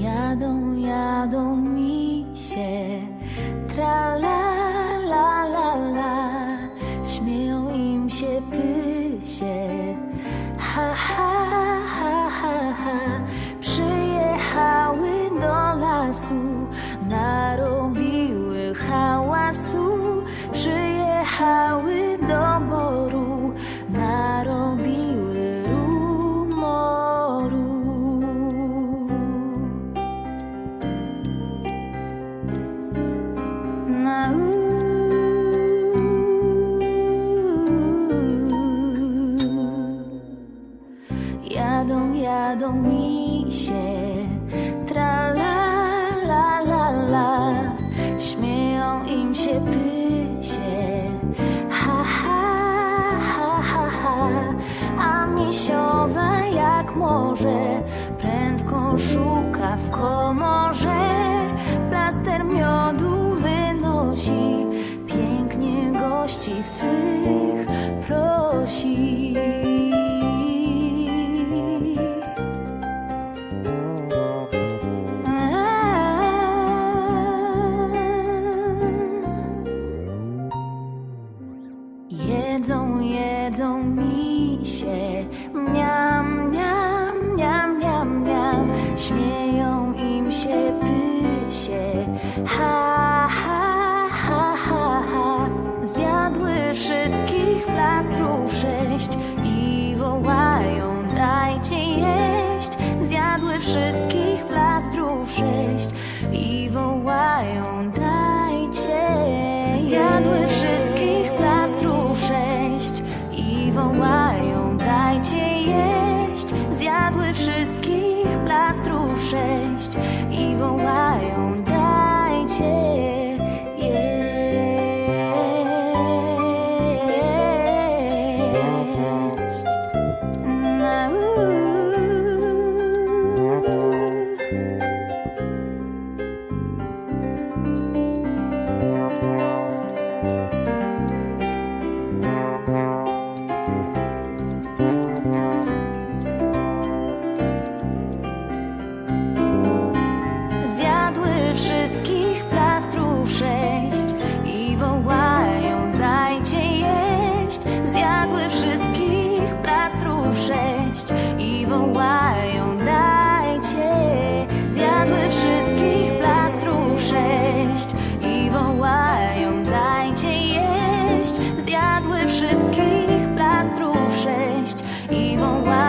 Jadą, jadą mi się, tra la la la la, śmieją im się pysie, ha ha ha ha ha, przyjechały do lasu na jadą, jadą mi się. Tra la la la la, śmieją im się pysie. Ha ha ha ha ha, a misiowa jak może prędko szuka w komorze plaster miodu. Jedzą, jedzą misie, mniam, mniam, mniam, mniam, mniam. Śmieją im się pysie, Zjadły wszystkich plastrów sześć i wołają, dajcie. Zjadły wszystkich plastrów sześć i wołają, dajcie jeść. Zjadły wszystkich plastrów sześć i wołają,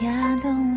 Jadą, jadą